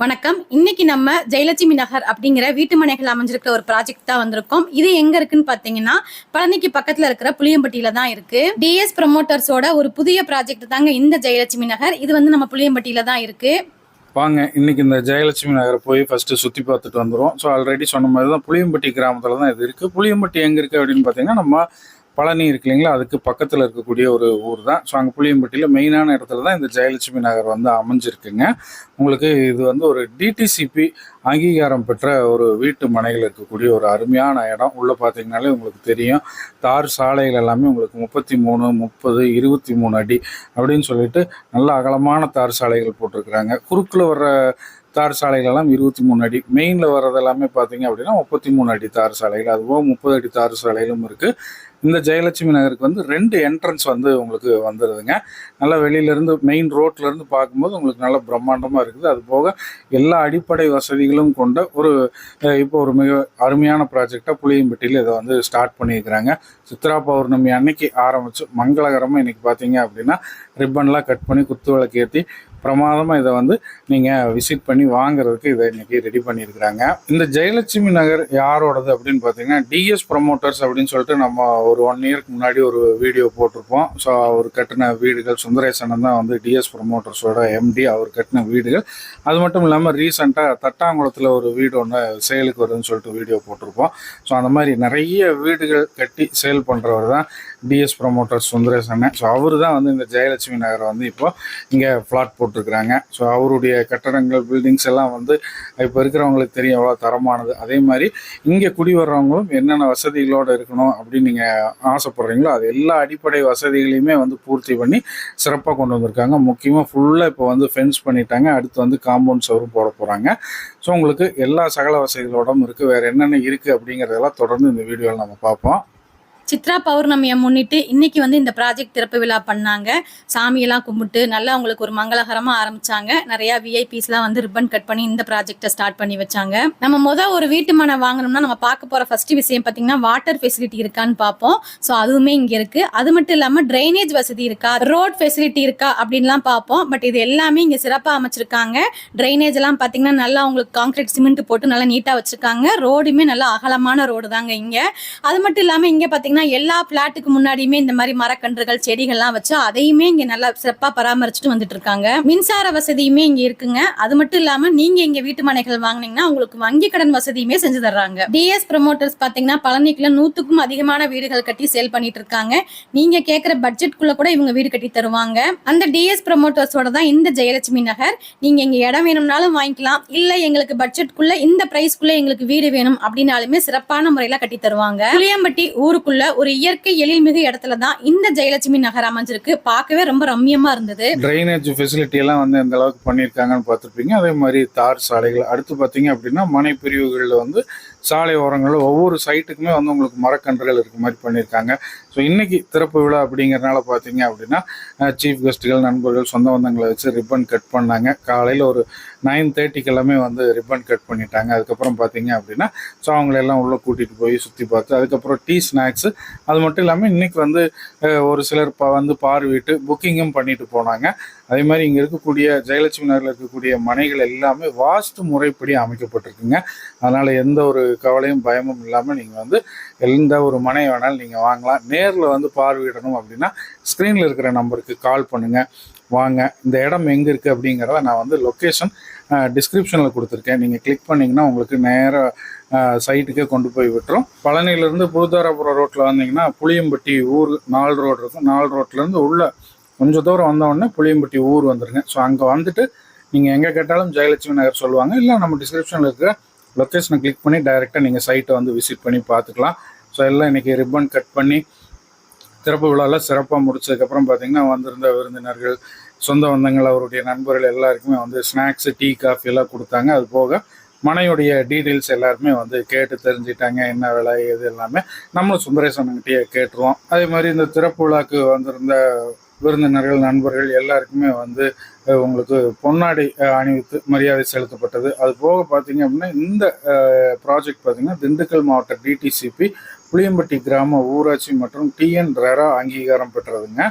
வணக்கம். இன்னைக்கு நம்ம ஜெயலட்சுமி நகர் அப்படிங்கிற வீட்டு மனைகள் அமைஞ்சிருக்கிற ஒரு ப்ராஜெக்ட் தான் வந்திருக்கோம். இது எங்க இருக்குன்னு பாத்தீங்கன்னா பழனிக்கு பக்கத்துல இருக்கிற புளியம்பட்டியில தான் இருக்கு. டிஎஸ் ப்ரமோட்டர்ஸோட ஒரு புதிய ப்ராஜெக்ட் தாங்க இந்த ஜெயலட்சுமி நகர். இது வந்து நம்ம புளியம்பட்டியில தான் இருக்கு. வாங்க இன்னைக்கு இந்த ஜெயலட்சுமி நகரை போய் ஃபர்ஸ்ட் சுற்றி பார்த்துட்டு வந்துடும் ஸோ ஆல்ரெடி சொன்ன மாதிரி தான் புளியம்பட்டி கிராமத்தில் தான் இது இருக்குது புளியம்பட்டி எங்கே இருக்குது அப்படின்னு பார்த்தீங்கன்னா நம்ம பழனி இருக்கு இல்லைங்களா? அதுக்கு பக்கத்தில் இருக்கக்கூடிய ஒரு ஊர் தான். ஸோ அங்கே புளியம்பட்டியில் மெயினான இடத்துல தான் இந்த ஜெயலட்சுமி நகர் வந்து அமைஞ்சிருக்குங்க. உங்களுக்கு இது வந்து ஒரு டிடிசிபி அங்கீகாரம் பெற்ற ஒரு வீட்டு மனைகள் இருக்கக்கூடிய ஒரு அருமையான இடம். உள்ளே பார்த்தீங்கனாலே உங்களுக்கு தெரியும். தார் சாலைகள் எல்லாமே உங்களுக்கு முப்பத்தி மூணு முப்பது இருபத்தி மூணு அடி அப்படின்னு சொல்லிட்டு நல்ல அகலமான தார் சாலைகள் போட்டிருக்கிறாங்க. குறுக்கில் வர்ற தார் சாலைகளெல்லாம் இருபத்தி மூணு அடி. மெயினில் வர்றது எல்லாமே பார்த்தீங்க அப்படின்னா முப்பத்தி மூணு அடி தார் சாலைகள். அதுபோக முப்பது அடி தார் சாலைகளும் இருக்குது இந்த ஜெயலட்சுமி நகருக்கு வந்து ரெண்டு என்ட்ரன்ஸ் வந்து உங்களுக்கு வந்துடுதுங்க நல்லா வெளியிலேருந்து மெயின் ரோட்லேருந்து பார்க்கும்போது உங்களுக்கு நல்ல பிரம்மாண்டமாக இருக்குது. அது போக எல்லா அடிப்படை வசதிகளும் கொண்ட ஒரு இப்போ ஒரு மிக அருமையான ப்ராஜெக்டாக புளியம்பட்டியில் இதை வந்து ஸ்டார்ட் பண்ணியிருக்கிறாங்க. சித்ரா பௌர்ணமி அன்னைக்கு ஆரம்பித்து மங்களகரமாக இன்னைக்கு பார்த்தீங்க அப்படின்னா ரிப்பன்லாம் கட் பண்ணி குத்து விளக்கு ஏற்றி பிரமாதமாக இதை வந்து நீங்கள் விசிட் பண்ணி வாங்குறதுக்கு இதை இன்றைக்கி ரெடி பண்ணியிருக்கிறாங்க. இந்த ஜெயலட்சுமி நகர் யாரோடது அப்படின்னு பார்த்தீங்கன்னா டிஎஸ் ப்ரமோட்டர்ஸ் அப்படின்னு சொல்லிட்டு நம்ம ஒரு ஒன் இயர்க்கு முன்னாடி ஒரு வீடியோ போட்டிருப்போம். ஸோ அவர் கட்டின வீடுகள் சுந்தரேசனம் தான் வந்து டிஎஸ் ப்ரமோட்டர்ஸோட எம்டி அவர் கட்டின வீடுகள். அது மட்டும் இல்லாமல் ரீசெண்டாக தட்டாங்குளத்தில் ஒரு வீடு ஒன்று சேலுக்கு வருதுன்னு சொல்லிட்டு வீடியோ போட்டிருப்போம். ஸோ அந்த மாதிரி நிறைய வீடுகள் கட்டி சேல் பண்ணுறவர் தான் டிஎஸ் ப்ரமோட்டர்ஸ் சுந்தரேசன். ஸோ அவர் தான் வந்து இந்த ஜெயலட்சுமி நகரை வந்து இப்போ இங்கே ஃப்ளாட் போட்டிருக்கிறாங்க. ஸோ அவருடைய கட்டடங்கள் பில்டிங்ஸ் எல்லாம் வந்து இப்போ இருக்கிறவங்களுக்கு தெரியும் எவ்வளோ தரமானது. அதே மாதிரி இங்கே குடி வர்றவங்களும் என்னென்ன வசதிகளோடு இருக்கணும் அப்படின்னு நீங்கள் ஆசைப்படுறீங்களோ அது எல்லா அடிப்படை வசதிகளையுமே வந்து பூர்த்தி பண்ணி சிறப்பாக கொண்டு வந்திருக்காங்க. முக்கியமாக ஃபுல்லாக இப்போ வந்து ஃபென்ஸ் பண்ணிட்டாங்க. அடுத்து வந்து காம்பவுண்ட் சவரும் போட போகிறாங்க ஸோ உங்களுக்கு எல்லா சகல வசதிகளோடும் இருக்குது வேறு என்னென்ன இருக்குது அப்படிங்கிறதெல்லாம் தொடர்ந்து இந்த வீடியோவில் நம்ம பார்ப்போம். சித்ரா பௌர்ணமியை முன்னிட்டு இன்னைக்கு வந்து இந்த ப்ராஜெக்ட் திறப்பு விழா பண்ணாங்க. சாமியெல்லாம் கும்பிட்டு நல்லா அவங்களுக்கு ஒரு மங்களகரமாக ஆரம்பிச்சாங்க. நிறைய விஐபிஸ்லாம் வந்து ரிப்பன் கட் பண்ணி இந்த ப்ராஜெக்டை ஸ்டார்ட் பண்ணி வச்சாங்க. நம்ம முத ஒரு வீட்டு மனை வாங்கணும்னா நம்ம பார்க்க போகிற ஃபர்ஸ்ட் விஷயம் பார்த்தீங்கன்னா வாட்டர் ஃபெசிலிட்டி இருக்கான்னு பார்ப்போம். ஸோ அதுவுமே இங்கே இருக்கு. அது மட்டும் இல்லாமல் ட்ரைனேஜ் வசதி இருக்கா? ரோட் ஃபெசிலிட்டி இருக்கா? அப்படின்லாம் பார்ப்போம். பட் இது எல்லாமே இங்கே சிறப்பாக அமைச்சிருக்காங்க. ட்ரைனேஜ் எல்லாம் பார்த்தீங்கன்னா நல்லா உங்களுக்கு காங்கிரீட் சிமெண்ட் போட்டு நல்லா நீட்டாக வச்சிருக்காங்க. ரோடுமே நல்லா அகலமான ரோடு தாங்க இங்கே. அது மட்டும் இல்லாமல் இங்கே பார்த்தீங்கன்னா பார்த்தீங்கன்னா எல்லா பிளாட்டுக்கு முன்னாடியுமே இந்த மாதிரி மரக்கன்றுகள் செடிகள்லாம் வச்சு அதையுமே இங்கே நல்லா சிறப்பாக பராமரிச்சுட்டு வந்துட்டு இருக்காங்க மின்சார வசதியுமே இங்கே இருக்குங்க. அது மட்டும் இல்லாமல் நீங்கள் இங்கே வீட்டு மனைகள் வாங்குனீங்கன்னா உங்களுக்கு வங்கி கடன் வசதியுமே செஞ்சு தர்றாங்க. டிஎஸ் ப்ரமோட்டர்ஸ் பார்த்தீங்கன்னா பழனிக்குள்ள நூற்றுக்கும் அதிகமான வீடுகள் கட்டி சேல் பண்ணிட்டு இருக்காங்க நீங்க கேட்குற பட்ஜெட்குள்ள கூட இவங்க வீடு கட்டி தருவாங்க. அந்த டிஎஸ் ப்ரமோட்டர்ஸோட தான் இந்த ஜெயலட்சுமி நகர். நீங்க இங்க இடம் வேணும்னாலும் வாங்கிக்கலாம். இல்ல எங்களுக்கு பட்ஜெட்குள்ள இந்த பிரைஸ்க்குள்ள எங்களுக்கு வீடு வேணும் அப்படின்னாலுமே சிறப்பான முறையில கட்டி தருவாங்க. புளியம்பட்டி ஊருக்குள்ள ஒரு இயற்கை எழில்மிகு இடத்துல தான் இந்த ஜெயலட்சுமி நகர் அமைஞ்சிருக்கு. பார்க்கவே ரொம்ப ரம்மியமா இருந்தது. ட்ரைனேஜ் ஃபெசிலிட்டி எல்லாம் வந்து எந்த அளவுக்கு பண்ணியிருக்காங்கன்னு பார்த்துருப்பீங்க. அதே மாதிரி தார் சாலைகள். அடுத்து பார்த்தீங்க அப்படின்னா மனை பிரிவுகளில் வந்து சாலை ஓரங்களில் ஒவ்வொரு சைட்டுக்குமே வந்து உங்களுக்கு மரக்கன்றுகள் இருக்க மாதிரி பண்ணியிருக்காங்க. ஸோ இன்னைக்கு திறப்பு விழா அப்படிங்கிறனால பார்த்தீங்க அப்படின்னா சீஃப் கெஸ்ட்டுகள் நண்பர்கள் சொந்த பந்தங்களை வச்சு ரிப்பன் கட் பண்ணாங்க. காலையில் ஒரு நைன் தேர்ட்டிக்கெல்லாமே வந்து ரிப்பன் கட் பண்ணிட்டாங்க. அதுக்கப்புறம் பார்த்தீங்க அப்படின்னா ஸோ அவங்களெல்லாம் உள்ளே கூட்டிகிட்டு போய் சுற்றி பார்த்து அதுக்கப்புறம் டீ ஸ்நாக்ஸு அது மட்டும் இல்லாமல் இன்றைக்கி வந்து ஒரு சிலர் ப வந்து பார்வையிட்டு புக்கிங்கும் பண்ணிட்டு போனாங்க. அதே மாதிரி இங்கே இருக்கக்கூடிய ஜெயலட்சுமி நகரில் இருக்கக்கூடிய மனைகள் எல்லாமே வாஸ்து முறைப்படி அமைக்கப்பட்டிருக்குங்க. அதனால் எந்த ஒரு கவலையும் பயமும் இல்லாமல் நீங்கள் வந்து எந்த ஒரு மனை வேணாலும் நீங்கள் வாங்கலாம். நேரில் வந்து பார்வையிடணும் அப்படின்னா ஸ்க்ரீனில் இருக்கிற நம்பருக்கு கால் பண்ணுங்கள் வாங்க. இந்த இடம் எங்கே இருக்குது அப்படிங்கிறத நான் வந்து லொக்கேஷன் டிஸ்கிரிப்ஷனில் கொடுத்துருக்கேன். நீங்கள் கிளிக் பண்ணிங்கன்னா உங்களுக்கு நேராக சைட்டுக்கே கொண்டு போய் விட்டுரும். பழனியிலேருந்து புதுதாராபுரம் ரோட்டில் வந்தீங்கன்னா புளியம்பட்டி ஊர் நாலு ரோடு இருக்கும். நாலு ரோட்லேருந்து உள்ளே கொஞ்சம் தூரம் வந்த புளியம்பட்டி ஊர் வந்துருங்க. ஸோ அங்கே வந்துட்டு நீங்கள் எங்கே கேட்டாலும் ஜெயலட்சுமி நகர் சொல்லுவாங்க. இல்லை நம்ம டிஸ்கிரிப்ஷனில் இருக்கிற லொக்கேஷனை கிளிக் பண்ணி டைரெக்டாக நீங்கள் சைட்டை வந்து விசிட் பண்ணி பார்த்துக்கலாம். ஸோ எல்லாம் இன்றைக்கி ரிப்பன் கட் பண்ணி திறப்பு விழாவில் சிறப்பாக முடிச்சதுக்கப்புறம் பார்த்தீங்கன்னா வந்திருந்த விருந்தினர்கள் சொந்த பந்தங்கள் அவருடைய நண்பர்கள் எல்லாருக்குமே வந்து ஸ்நாக்ஸு டீ காஃபி எல்லாம் கொடுத்தாங்க. அது போக மனையுடைய டீட்டெயில்ஸ் எல்லாருமே வந்து கேட்டு தெரிஞ்சிட்டாங்க என்ன விலை எது எல்லாமே. நம்மளும் சுந்தரேசன்கிட்டயே கேட்டுருவோம். அதே மாதிரி இந்த திறப்பு விழாக்கு வந்திருந்த விருந்தினர்கள் நண்பர்கள் எல்லாருக்குமே வந்து உங்களுக்கு பொன்னாடி அணிவித்து மரியாதை செலுத்தப்பட்டது. அது போக பார்த்தீங்க அப்படின்னா இந்த ப்ராஜெக்ட் பார்த்தீங்கன்னா திண்டுக்கல் மாவட்ட டிடிசிபி புளியம்பட்டி கிராம ஊராட்சி மற்றும் டிஎன் ரெரா அங்கீகாரம் பெற்றதுங்க.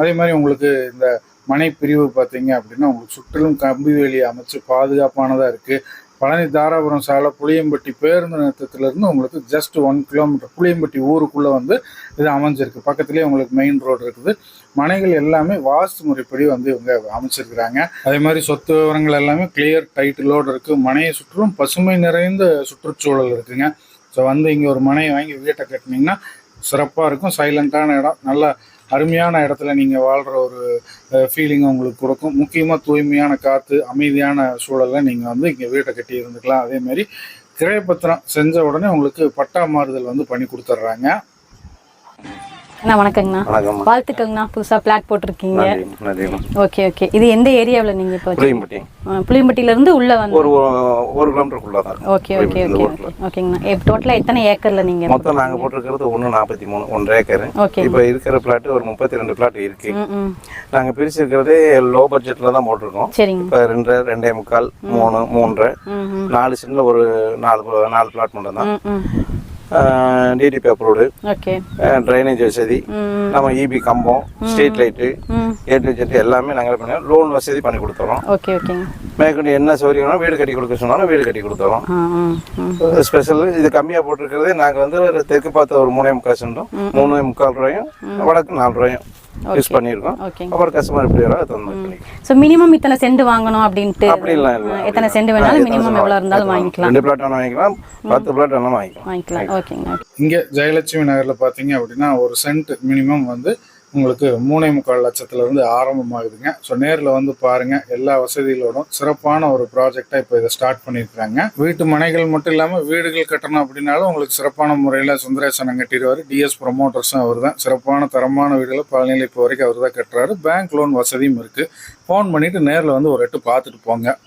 அதே மாதிரி உங்களுக்கு இந்த மனை பிரிவு பார்த்தீங்க அப்படின்னா உங்களுக்கு சுற்றிலும் கம்பி வேலி அமைச்சு பாதுகாப்பானதாக இருக்குது பழனி தாராபுரம் சாலை புளியம்பட்டி பேருந்து நிறுத்தத்திலிருந்து உங்களுக்கு ஜஸ்ட் ஒன் கிலோமீட்டர் புளியம்பட்டி ஊருக்குள்ளே வந்து இது அமைஞ்சிருக்கு. பக்கத்துலேயே உங்களுக்கு மெயின் ரோடு இருக்குது. மனைகள் எல்லாமே வாஸ்து முறைப்படி வந்து இவங்க அமைச்சிருக்கிறாங்க. அதே மாதிரி சொத்து விவரங்கள் எல்லாமே கிளியர் டைட்டிலோடு இருக்குது மனையை சுற்றும் பசுமை நிறைந்த சுற்றுச்சூழல் இருக்குங்க. ஸோ வந்து இங்கே ஒரு மனையை வாங்கி வீட்டை கட்டினீங்கன்னா சிறப்பாக இருக்கும். சைலண்ட்டான இடம். நல்ல அருமையான இடத்துல நீங்கள் வாழ்கிற ஒரு ஃபீலிங் உங்களுக்கு கொடுக்கும். முக்கியமாக தூய்மையான காற்று அமைதியான சூழலில் நீங்கள் வந்து இங்கே வீட்டை கட்டி இருந்துக்கலாம். அதேமாரி கிரயப்பத்திரம் செஞ்ச உடனே உங்களுக்கு பட்டா மாறுதல் வந்து பண்ணி கொடுத்துட்றாங்க அண்ணா வணக்கங்கண்ணா. வாழ்த்துக்கங்கண்ணா புதுசா பிளாட் போட்டிருக்கீங்க. ஓகே ஓகே இது எந்த ஏரியாவில் நீங்க இப்போ புளியம்பட்டி. புளியம்பட்டியில இருந்து உள்ள வந்து ஒரு ஒரு கிலோமீட்டருக்குள்ள தான். ஓகே ஓகே ஓகே ஓகே ஓகேங்கண்ணா டோட்டலாக எத்தனை ஏக்கர்ல நீங்க மொத்தம் நாங்கள் போட்டிருக்கிறது ஒன்று நாற்பத்தி மூணு ஒன்றரை ஏக்கர். ஓகே இப்போ இருக்கிற பிளாட் ஒரு முப்பத்தி ரெண்டு பிளாட் இருக்கு. நாங்கள் பிரிச்சிருக்கிறதே லோ பட்ஜெட்டில் தான் போட்டிருக்கோம். சரிங்க. இப்போ ரெண்டு ரெண்டே முக்கால் மூணு மூன்றரை. நாலு சென்டில் ஒரு நாலு நாலு பிளாட் மட்டும் தான் டிடி பேப்பரோடு ஓகே. ட்ரைனேஜ் வசதி. நம்ம EB Cumbum street light A to Z எல்லாமே நாங்களே பண்ணி லோன் வசதி பண்ணி கொடுத்துறோம். ஓகே மேற்கொண்டு என்ன சௌகரியம்னா வீடு கட்டி கொடுக்க சொன்னாலும் வீடு கட்டி கொடுத்துறோம். ஸ்பெஷல் இது கம்மியாக போட்டிருக்கிறதே நாங்கள் வந்து ஒரு தெற்கு பார்த்த ஒரு மூணே முக்கால் சென்டும் மூணே முக்கால் ரூபாயும் வடக்கு நாலு ரூபாயும் யூஸ் பண்ணியிருக்கோம். அப்புறம் கஸ்டமர் எப்படி வரோ தகுந்த ஸோ மினிமம் இத்தனை சென்ட் வாங்கணும் அப்படின்ட்டு அப்படிலாம் எத்தனை சென்ட் வேணாலும் மினிமம் எவ்வளோ இருந்தாலும் வாங்கிக்கலாம். ரெண்டு பிளாட் வேணாலும் வாங்கிக்கலாம். பத்து பிளாட் வேணாலும் வாங்கிக்கலாம். வாங்கிக்கலாம். ஓகேங்க இங்கே ஜெயலட்சுமி நகரில் பார்த்தீங்க அப்படின்னா ஒரு சென்ட் மினிமம் வந்து உங்களுக்கு மூணே முக்கால் லட்சத்துலேருந்து ஆரம்பமாகுதுங்க. ஸோ நேரில் வந்து பாருங்கள் எல்லா வசதிகளோடும் சிறப்பான ஒரு ப்ராஜெக்டாக இப்போ இதை ஸ்டார்ட் பண்ணியிருக்காங்க வீட்டு மனைகள் மட்டும் இல்லாமல் வீடுகள் கட்டணும் அப்படின்னாலும் உங்களுக்கு சிறப்பான முறையில் சுந்தரேசனம் கட்டிடுவார். டிஎஸ் ப்ரொமோட்டர்ஸும் அவர் தான் சிறப்பான தரமான வீடுகளை பழனியில் இப்போ வரைக்கும் அவர் தான் கட்டுறாரு. பேங்க் லோன் வசதியும் இருக்குது ஃபோன் பண்ணிவிட்டு நேரில் வந்து ஒரு எட்டு பார்த்துட்டு போங்க.